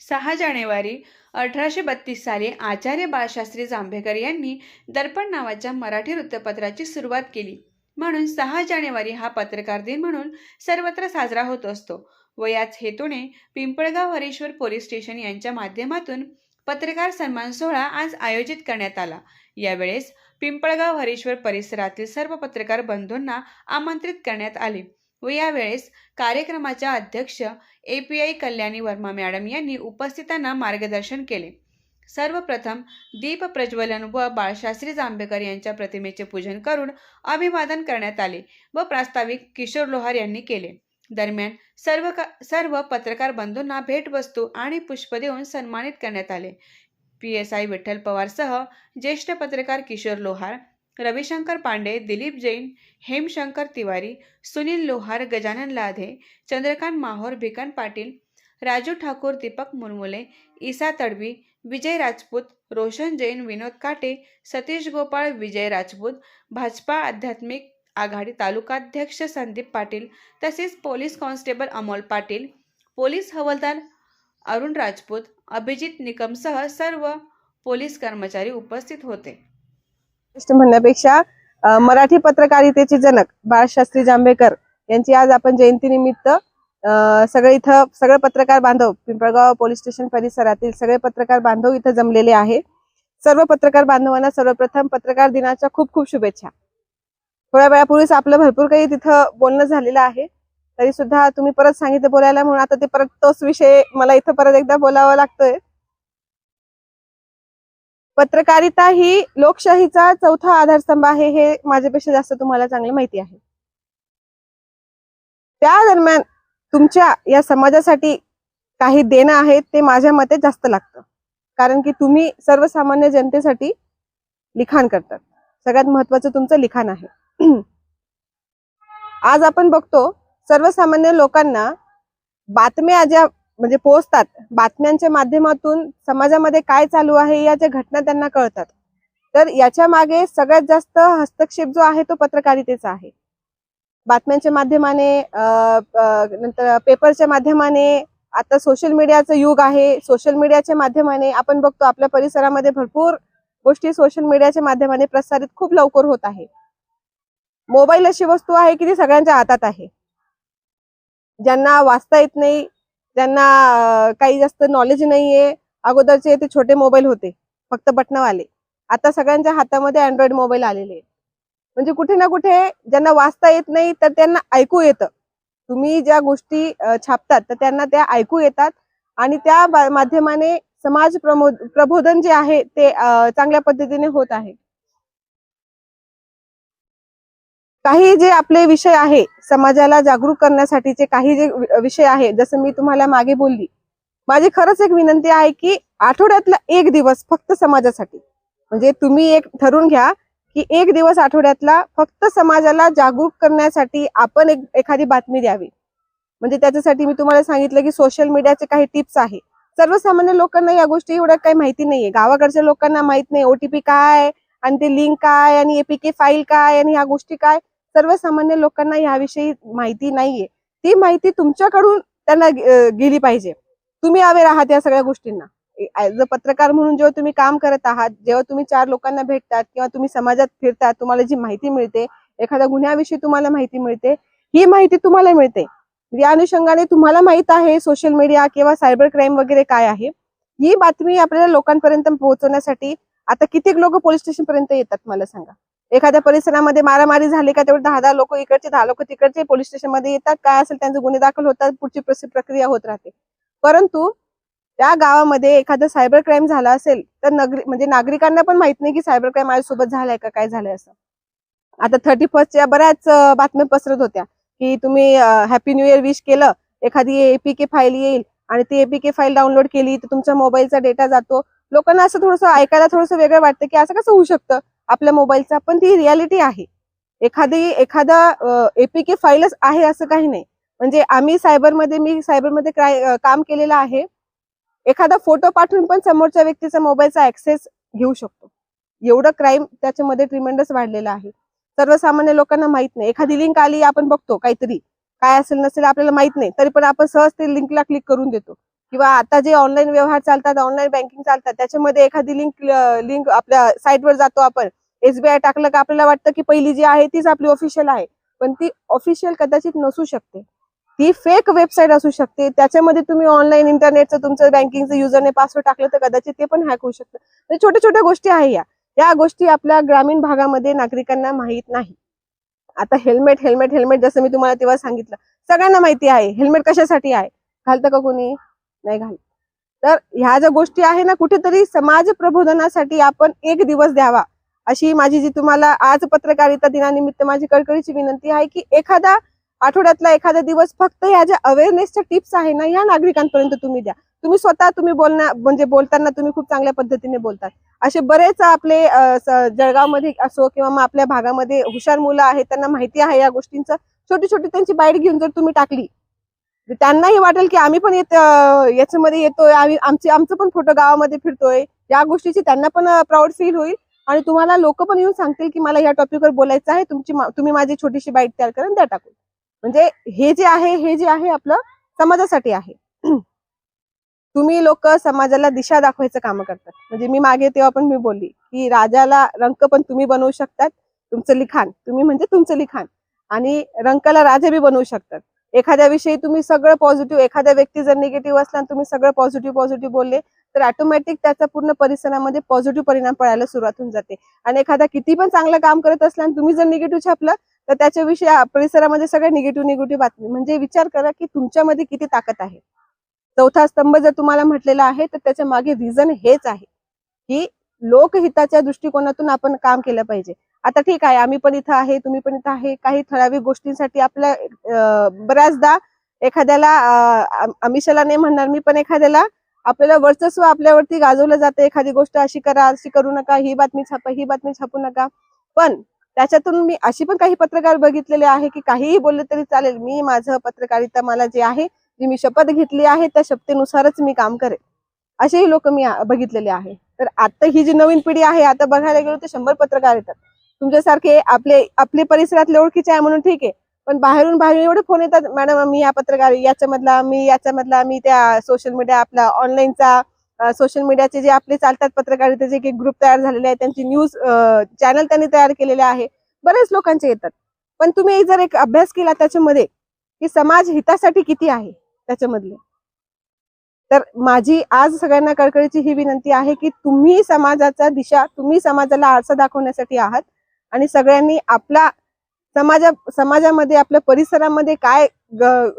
सहा जानेवारी अठराशे बत्तीस साली आचार्य बाळशास्त्री जांभेकर यांनी दर्पण नावाच्या मराठी वृत्तपत्राची सुरुवात केली. म्हणून सहा जानेवारी हा पत्रकार दिन म्हणून सर्वत्र साजरा होत असतो. व याच हेतूने पिंपळगाव हरेश्वर पोलीस स्टेशन यांच्या माध्यमातून पत्रकार सन्मान सोहळा आज आयोजित करण्यात आला. यावेळेस पिंपळगाव हरेश्वर परिसरातील सर्व पत्रकार बंधूंना आमंत्रित करण्यात आले. व यावेळेस कार्यक्रमाच्या अध्यक्ष A P I Kalyani Verma madam यांनी उपस्थितांना मार्गदर्शन केले. सर्वप्रथम दीप प्रज्वलन व बाळशास्त्री जांभेकर यांच्या प्रतिमेचे पूजन करून अभिवादन करण्यात आले व प्रास्ताविक किशोर लोहार यांनी केले. दरम्यान सर्व क सर्व पत्रकार बंधूंना भेटवस्तू आणि पुष्प देऊन सन्मानित करण्यात आले. पी एस आय विठ्ठल पवारसह ज्येष्ठ पत्रकार किशोर लोहार रविशंकर पांडे दिलीप जैन हेमशंकर तिवारी सुनील लोहार गजानन लाधे चंद्रकांत माहोर भिकन पाटील राजू ठाकूर दीपक मुरमुले ईसा तडवी विजय राजपूत रोशन जैन विनोद काटे सतीश गोपाळ विजय राजपूत भाजपा आध्यात्मिक आघाडी तालुकाध्यक्ष संदीप पाटील तसेच police constable Amol Patil police हवालदार अरुण राजपूत अभिजित निकमसह सर्व पोलीस कर्मचारी उपस्थित होते. म्हणण्यापेक्षा मराठी पत्रकारितेचे जनक बाळशास्त्री जांभेकर यांची आज आपण जयंतीनिमित्त अ, सगळे इथं सगळे पत्रकार बांधव पिंपळगाव पोलीस स्टेशन परिसरातील सगळे पत्रकार बांधव इथं जमलेले आहे. सर्व पत्रकार बांधवांना सर्वप्रथम पत्रकार दिनाच्या खूप खूप शुभेच्छा. थोड्या वेळापूर्वीच आपलं भरपूर काही तिथं बोलणं झालेलं आहे. तरी सुद्धा तुम्ही परत सांगितलं बोलायला म्हणून आता ते परत तोच विषय मला इथं परत एकदा बोलावा लागतोय. पत्रकारिता ही लोकशाहीचा चौथा आधारस्तंभ आहे हे माझ्यापेक्षा जास्त तुम्हाला चांगलं माहिती आहे. त्या दरम्यान तुमच्या या समाजासाठी काही देणं आहे ते माझ्या मते जास्त लागतं. कारण की तुम्ही सर्वसामान्य जनतेसाठी लिखाण करतात. सगळ्यात महत्वाचं तुमचं लिखाण आहे. आज आपण बघतो सर्वसामान्य लोकांना बातम्या ज्या म्हणजे पोहोचतात. बातम्यांच्या माध्यमातून समाजामध्ये काय चालू आहे या ज्या घटना त्यांना कळतात. तर याच्या मागे सगळ्यात जास्त हस्तक्षेप जो आहे तो पत्रकारितेचा आहे. बातम्यांच्या माध्यमाने नंतर पेपरच्या माध्यमाने आता सोशल मीडियाचं युग आहे. सोशल मीडियाच्या माध्यमाने आपण बघतो आपल्या परिसरामध्ये भरपूर गोष्टी सोशल मीडियाच्या माध्यमाने प्रसारित खूप लवकर होत आहे. मोबाईल अशी वस्तू आहे की ती सगळ्यांच्या हातात आहे. ज्यांना वाचता येत नाही ज्यांना काही जास्त नॉलेज नाहीये अगोदरचे ते छोटे मोबाईल होते फक्त बटनावाले आता सगळ्यांच्या हातामध्ये अँड्रॉइड मोबाईल आलेले म्हणजे कुठे ना कुठे ज्यांना वाचता येत नाही तर त्यांना ऐकू येतं. तुम्ही ज्या गोष्टी छापतात तर त्यांना त्या ऐकू येतात आणि त्या माध्यमाने समाज प्रमोद प्रबोधन जे आहे ते चांगल्या पद्धतीने होत आहे. काही जे आपले विषय आहे समाजाला जागरूक करण्यासाठीचे काही जे विषय आहे जसं मी तुम्हाला मागे बोलली माझी खरंच एक विनंती आहे की आठवड्यातला एक दिवस फक्त समाजासाठी. म्हणजे तुम्ही एक ठरवून घ्या की एक दिवस आठवड्यातला फक्त समाजाला जागरूक करण्यासाठी आपण एक एखादी बातमी द्यावी. म्हणजे त्याच्यासाठी मी तुम्हाला सांगितलं की सोशल मीडियाचे काही टिप्स आहे. सर्वसामान्य लोकांना या गोष्टी एवढ्या काही माहिती नाहीये. गावाकडच्या लोकांना माहीत नाही ओटीपी काय आणि ते लिंक काय आणि एपीके फाईल काय आणि ह्या गोष्टी काय. सर्वसामान्य लोकांना याविषयी माहिती नाहीये. ती माहिती तुमच्याकडून त्यांना गेली पाहिजे. तुम्ही अवेअर आहात या सगळ्या गोष्टींना. ऍज अ पत्रकार म्हणून जेव्हा तुम्ही काम करत आहात जेव्हा तुम्ही चार लोकांना भेटतात किंवा तुम्ही समाजात फिरतात तुम्हाला जी माहिती मिळते एखाद्या गुन्ह्याविषयी तुम्हाला माहिती मिळते ही माहिती तुम्हाला मिळते. या अनुषंगाने तुम्हाला माहीत आहे सोशल मीडिया किंवा सायबर क्राईम वगैरे काय आहे. ही बातमी आपल्याला लोकांपर्यंत पोहोचवण्यासाठी आता कित्येक लोक पोलीस स्टेशन पर्यंत येतात मला सांगा. एखाद्या परिसरामध्ये मारामारी झाली का तेवढे दहा दहा लोक इकडचे दहा लोक तिकडचे पोलीस स्टेशनमध्ये येतात. काय असेल त्यांचे गुन्हे दाखल होतात पुढची प्रक्रिया होत राहते. परंतु त्या गावामध्ये एखादं सायबर क्राईम झाला असेल तर नगरी म्हणजे नागरिकांना पण माहीत नाही की सायबर क्राईम माझ्यासोबत झालाय का काय झालंय असं. आता थर्टी फर्स्टच्या बऱ्याच बातम्या पसरत होत्या की तुम्ही हॅपी न्यू इयर विश केलं एखादी एपीके फाईल येईल आणि ती एपीके फाईल डाउनलोड केली तर तुमच्या मोबाईलचा डेटा जातो. लोकांना असं थोडंसं ऐकायला थोडंसं वेगळं वाटतं की असं कसं होऊ शकतं? आपल्या मोबाईलचा पण ती रियालिटी आहे. एखादी एखादा एपीके फाईलच आहे असं काही नाही. म्हणजे आम्ही सायबरमध्ये मी सायबरमध्ये क्राय काम केलेलं आहे. एखादा फोटो पाठवून पण समोरच्या व्यक्तीचा मोबाईलचा ऍक्सेस घेऊ शकतो. एवढं क्राईम त्याच्यामध्ये ट्रिमेंडस वाढलेलं आहे. सर्वसामान्य लोकांना माहीत नाही. एखादी लिंक आली आपण बघतो काहीतरी. काय असेल नसेल आपल्याला माहीत नाही. तरी पण आपण सहज ते लिंकला क्लिक करून देतो. किंवा आता जे ऑनलाईन व्यवहार चालतात ऑनलाईन बँकिंग चालतात त्याच्यामध्ये एखादी लिंक लिंक आपल्या साईटवर जातो आपण. एसबीआय टाकलं का आपल्याला वाटतं की पहिली जी आहे तीच आपली ऑफिशियल आहे. पण ती ऑफिशियल कदाचित नसू शकते. ती फेक वेबसाईट असू शकते. त्याच्यामध्ये तुम्ही ऑनलाईन इंटरनेटचं तुमचं बँकिंगचं युजरने पासवर्ड टाकलं तर कदाचित ते पण हॅक होऊ शकतं. म्हणजे छोट्या छोट्या गोष्टी आहे या. या गोष्टी आपल्या ग्रामीण भागामध्ये नागरिकांना माहीत नाही. आता हेल्मेट हेल्मेट हेल्मेट जसं मी तुम्हाला तेव्हा सांगितलं. सगळ्यांना माहिती आहे. हेल्मेट कशासाठी आहे? घालतं का कोणी? नाही घाल तर ह्या ज्या गोष्टी आहे ना कुठेतरी समाज प्रबोधनासाठी आपण एक दिवस द्यावा. अशी माझी जी तुम्हाला आज पत्रकारिता दिनानिमित्त माझी कळकळीची विनंती आहे की एखादा आठवड्यातला एखादा दिवस फक्त ह्या ज्या अवेअरनेसच्या टिप्स आहे ना या नागरिकांपर्यंत तुम्ही द्या. तुम्ही स्वतः तुम्ही बोलण्या म्हणजे बोलताना तुम्ही खूप चांगल्या पद्धतीने बोलतात. असे बरेच आपले जळगावमध्ये असो किंवा मग आपल्या भागामध्ये हुशार मुलं आहेत त्यांना माहिती आहे या गोष्टींचं. छोटी छोटी त्यांची बाईट घेऊन जर तुम्ही टाकली त्यांनाही वाटेल की आम्ही पण येत याच्यामध्ये येतोय. आम्ही आमचे आमचं पण फोटो गावामध्ये फिरतोय. या गोष्टीची त्यांना पण प्राऊड फील होईल. आणि तुम्हाला लोक पण येऊन सांगतील की मला या टॉपिकवर बोलायचं आहे तुमची तुम्ही माझी छोटीशी बाईट तयार करून द्या टाकून. म्हणजे हे जे आहे हे जे आहे आपलं समाजासाठी आहे. तुम्ही लोक समाजाला दिशा दाखवायचं काम करतात. म्हणजे मी मागे तेव्हा पण मी बोलली की राजाला रंक पण तुम्ही बनवू शकतात तुमचं लिखाण. तुम्ही म्हणजे तुमचं लिखाण. आणि रंकाला राजा बी बनवू शकतात. एखाद्या विषयी तुम्ही सगळं पॉझिटिव्ह एखाद्या व्यक्ती जर निगेटिव्ह असला तुम्ही सगळं पॉझिटिव्ह पॉझिटिव्ह बोलले तर ऑटोमॅटिक त्याचा पूर्ण परिसरामध्ये पॉझिटिव्ह परिणाम पडायला सुरुवात होऊन जाते. आणि एखादा किती पण चांगलं काम करत असला आणि तुम्ही जर निगेटिव्ह छापलं तर त्याच्याविषयी परिसरामध्ये सगळ्या निगेटिव्ह निगेटिव्ह बातमी म्हणजे विचार करा की तुमच्यामध्ये किती ताकद आहे. चौथा स्तंभ जर तुम्हाला म्हटलेला आहे तर त्याच्यामागे रिझन हेच आहे की लोकहिताच्या दृष्टिकोनातून आपण काम केलं पाहिजे. आता ठीक आहे आम्ही पण इथं आहे तुम्ही पण इथं आहे काही ठराविक गोष्टींसाठी आपल्या बऱ्याचदा एखाद्याला अमिषाला नाही म्हणणार मी पण एखाद्याला आपल्याला वर्चस्व आपल्यावरती गाजवलं जातं. एखादी गोष्ट अशी करा अशी करू नका ही बातमी छापा ही बातमी छापू नका. पण त्याच्यातून मी अशी पण काही पत्रकार बघितलेले आहे की काहीही बोलले तरी चालेल. मी माझं पत्रकारिता मला जे आहे जी मी शपथ घेतली आहे त्या शपथेनुसारच मी काम करेन. असेही लोक मी बघितलेले आहे. तर आता ही जी नवीन पिढी आहे आता बघायला गेलो तर शंभर पत्रकार येतात. तुमच्यासारखे आपले आपले परिसरातले ओळखीचे आहे म्हणून ठीक आहे. पण बाहेरून बाहेरून एवढे फोन येतात मॅडम मी या पत्रकार याच्यामधला मी याच्यामधला मी त्या सोशल मीडिया आपला ऑनलाईनचा सोशल मीडियाचे जे आपले चालतात पत्रकारितेचे एक ग्रुप तयार झालेले आहे त्यांची न्यूज चॅनल त्यांनी तयार केलेले आहे. बरेच लोकांचे येतात. पण तुम्ही जर एक अभ्यास केला त्याच्यामध्ये की समाज हितासाठी किती आहे त्याच्यामधले? तर माझी आज सगळ्यांना कळकळीची ही विनंती आहे की तुम्ही समाजाचा दिशा तुम्ही समाजाला आरसा दाखवण्यासाठी आहात आणि सगळ्यांनी आपला समाजा समाजामध्ये आपल्या परिसरामध्ये काय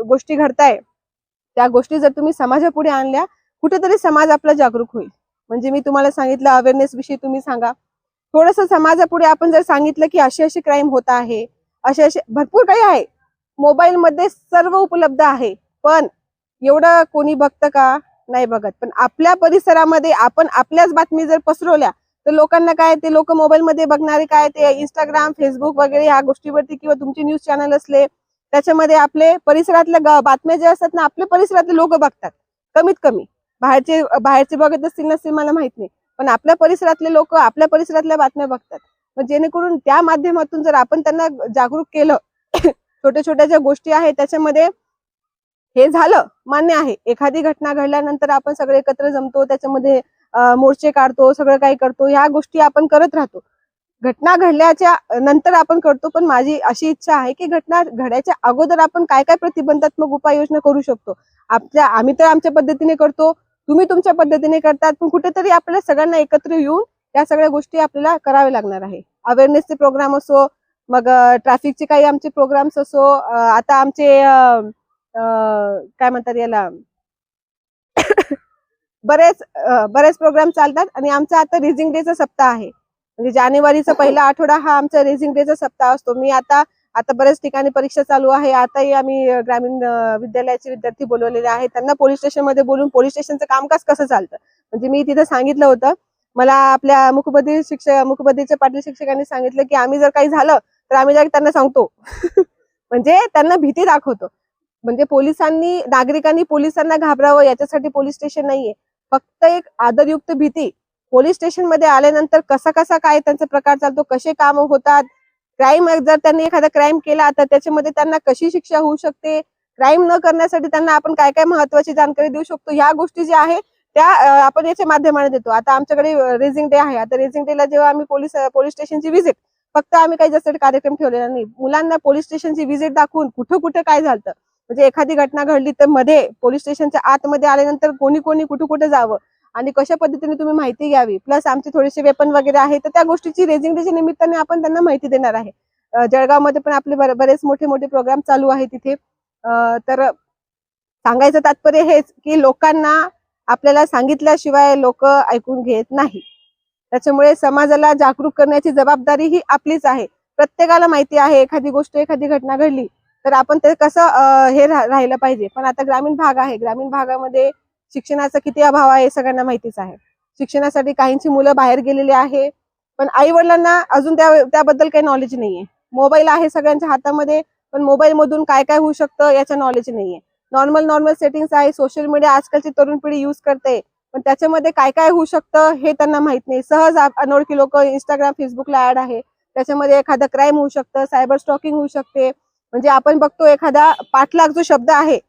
गोष्टी घडताय त्या गोष्टी जर तुम्ही समाजापुढे आणल्या कुठेतरी समाज आपला जागरूक होईल. म्हणजे मी तुम्हाला सांगितलं अवेअरनेस विषयी तुम्ही सांगा. थोडस समाजापुढे आपण जर सांगितलं की अशी अशी क्राईम होत आहे असे असे भरपूर काही आहे. मोबाईलमध्ये सर्व उपलब्ध आहे पण एवढं कोणी बघतं का? नाही बघत. पण आपल्या परिसरामध्ये आपण आपल्याच बातमी जर पसरवल्या तर लोकांना काय ते लोक मोबाईलमध्ये बघणारे काय ते इंस्टाग्राम फेसबुक वगैरे ह्या गोष्टीवरती किंवा तुमचे न्यूज चॅनल असले त्याच्यामध्ये आपले परिसरातल्या बातम्या ज्या असतात ना आपल्या परिसरातले लोक बघतात. कमीत कमी. बाहेरचे बाहेरचे बघत असतील नसतील मला माहीत नाही. पण आपल्या परिसरातले लोक आपल्या परिसरातल्या बातम्या बघतात. मग जेणेकरून त्या माध्यमातून जर आपण त्यांना जागरूक केलं छोट्या छोट्या ज्या गोष्टी आहेत त्याच्यामध्ये हे झालं मान्य आहे. एखादी घटना घडल्यानंतर आपण सगळे एकत्र जमतो त्याच्यामध्ये मोर्चे काढतो सगळं काही करतो ह्या गोष्टी आपण करत राहतो. घटना घडल्याच्या नंतर आपण करतो पण माझी अशी इच्छा आहे की घटना घडायच्या अगोदर आपण काय काय प्रतिबंधात्मक उपाययोजना करू शकतो? आपल्या आम्ही तर आमच्या पद्धतीने करतो तुम्ही तुमच्या पद्धतीने करतात पण कुठेतरी आपल्याला सगळ्यांना एकत्र येऊन या सगळ्या गोष्टी आपल्याला कराव्या लागणार आहे. अवेअरनेसचे प्रोग्राम असो मग ट्रॅफिकचे काही आमचे प्रोग्राम्स असो आता आमचे काय म्हणतात याला? बरेच बरेच प्रोग्राम चालतात आणि आमचा आता रेझिंग डेचा सप्ताह आहे. म्हणजे जानेवारीचा पहिला आठवडा हा आमचा रेझिंग डेचा सप्ताह असतो. मी आता आता बऱ्याच ठिकाणी परीक्षा चालू आहे. आताही आम्ही ग्रामीण विद्यालयाचे विद्यार्थी बोलवलेले आहेत. त्यांना पोलीस स्टेशनमध्ये बोलून पोलीस स्टेशनचं कामकाज कसं चालतं? म्हणजे मी तिथं सांगितलं होतं. मला आपल्या मुखपदी शिक्षक मुखपदीच्या पाटील शिक्षकांनी सांगितलं की आम्ही जर काही झालं तर आम्ही direct त्यांना सांगतो. म्हणजे त्यांना भीती दाखवतो. म्हणजे पोलिसांनी नागरिकांनी पोलिसांना घाबरावं याच्यासाठी पोलीस स्टेशन नाहीये. फक्त एक आदरयुक्त भीती. पोलीस स्टेशनमध्ये आल्यानंतर कसा कसा काय त्यांचा प्रकार चालतो कसे काम होतात क्राईम जर त्यांनी एखादा क्राईम केला तर त्याच्यामध्ये त्यांना कशी शिक्षा होऊ शकते क्राईम न करण्यासाठी त्यांना आपण काय काय महत्वाची जानकारी देऊ शकतो ह्या गोष्टी ज्या आहे त्या आपण याच्या माध्यमाने देतो. आता आमच्याकडे रेझिंग डे आहे. आता रेझिंग डेला जेव्हा आम्ही पोलीस पोलीस स्टेशनची व्हिजिट फक्त आम्ही काही जास्त कार्यक्रम ठेवलेला नाही. मुलांना पोलीस स्टेशनची व्हिजिट दाखवून कुठं कुठं काय झालं म्हणजे एखादी घटना घडली तर मध्ये पोलीस स्टेशनच्या आतमध्ये आल्यानंतर कोणी कोणी कुठं कुठं जावं आणि कशा पद्धतीने तुम्ही माहिती घ्यावी? प्लस आमचे थोडेसे वेपन वगैरे आहे तर त्या गोष्टीची रेजिंग डेच्या निमित्ताने आपण त्यांना माहिती देणार आहे. जळगावमध्ये पण आपले बरेच मोठे मोठे प्रोग्राम चालू आहे तिथे. तर सांगायचं तात्पर्य हेच की लोकांना आपल्याला सांगितल्याशिवाय लोक ऐकून घेत नाही. त्याच्यामुळे समाजाला जागरूक करण्याची जबाबदारी ही आपलीच आहे. प्रत्येकाला माहिती आहे एखादी गोष्ट एखादी घटना घडली तर आपण ते कसं हे राहिलं पाहिजे. पण आता ग्रामीण भाग आहे. ग्रामीण भागामध्ये शिक्षणाचा किती अभाव आहे हे सगळ्यांना माहितीच आहे. शिक्षणासाठी काहींची मुलं बाहेर गेलेली आहे. पण आई वडिलांना अजून त्या त्याबद्दल काही नॉलेज नाहीये. मोबाईल आहे सगळ्यांच्या हातामध्ये पण मोबाईल मधून काय काय होऊ शकतं याचं नॉलेज नाहीये. नॉर्मल नॉर्मल सेटिंग्स आहे. सोशल मीडिया आजकालची तरुण पिढी युज करते. पण त्याच्यामध्ये काय काय होऊ शकतं हे त्यांना माहीत नाही. सहज अनोळखी लोक इंस्टाग्राम फेसबुकला ऍड आहे. त्याच्यामध्ये एखादं क्राईम होऊ शकतं सायबर स्टॉकिंग होऊ शकते. म्हणजे आपण बघतो एखादा पाठलाग जो शब्द आहे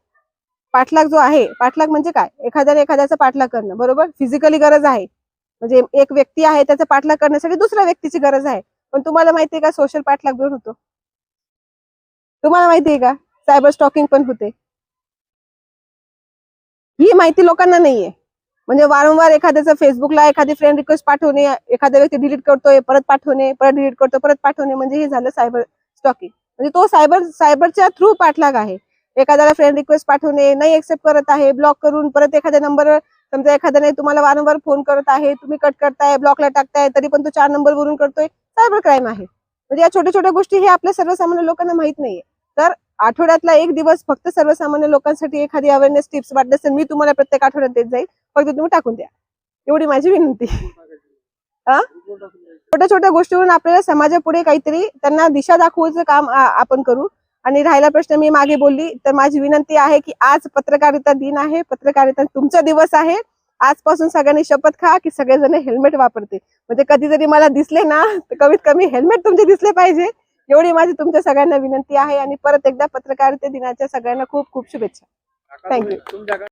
पाठलाग जो आहे पाठलाग म्हणजे काय? एखाद्याने एखाद्याचा पाठलाग करणं बरोबर? फिजिकली गरज आहे. म्हणजे एक व्यक्ती आहे त्याचा पाठलाग करण्यासाठी दुसऱ्या व्यक्तीची गरज आहे. पण तुम्हाला माहितीये का सोशल पाठलाग पण होतो. तुम्हाला माहितीये का? सायबर स्टॉकिंग पण होते. ही माहिती लोकांना नाहीये. म्हणजे वारंवार एखाद्याचं फेसबुकला एखादी फ्रेंड रिक्वेस्ट पाठवणे एखादा व्यक्ती डिलीट करतोय परत पाठवणे परत डिलीट करतो परत पाठवणे म्हणजे हे झालं सायबर स्टॉकिंग म्हणजे तो सायबर सायबरच्या थ्रू पाठलाग आहे. एखाद्याला फ्रेंड रिक्वेस्ट पाठवणे नाही एक्सेप्ट करत आहे ब्लॉक करून परत एखाद्या नंबर समजा एखाद्याने तुम्हाला वारंवार फोन करत आहे तुम्ही कट करताय ब्लॉकला टाकताय तरी पण तो चार नंबर वरून करतोय सायबर क्राईम आहे. म्हणजे या छोट्या छोट्या गोष्टी हे आपल्या सर्वसामान्य लोकांना माहीत नाहीये. तर आठवड्यातला एक दिवस फक्त सर्वसामान्य लोकांसाठी एखादी अवेअरनेस टिप्स वाटत असेल मी तुम्हाला प्रत्येक आठवड्यात देत जाईल फक्त तुम्ही टाकून द्या. एवढी माझी विनंती. हा? छोट्या छोट्या गोष्टीवरून आपल्याला समाजापुढे काहीतरी त्यांना दिशा दाखवायचं काम आपण करू. आणि राहिला प्रश्न मी मागे बोलली तर माझी विनंती आहे की आज पत्रकारिता दिन आहे. पत्रकारिता तुमचा दिवस आहे. आजपासून सगळ्यांनी शपथ खा की सगळेजण हेल्मेट वापरते म्हणजे कधी जरी मला दिसले ना तर कमीत कमी हेल्मेट तुमचे दिसले पाहिजे. एवढी माझी तुमच्या सगळ्यांना विनंती आहे. आणि परत एकदा पत्रकारिता दिनाच्या सगळ्यांना खूप खूप शुभेच्छा थँक्यू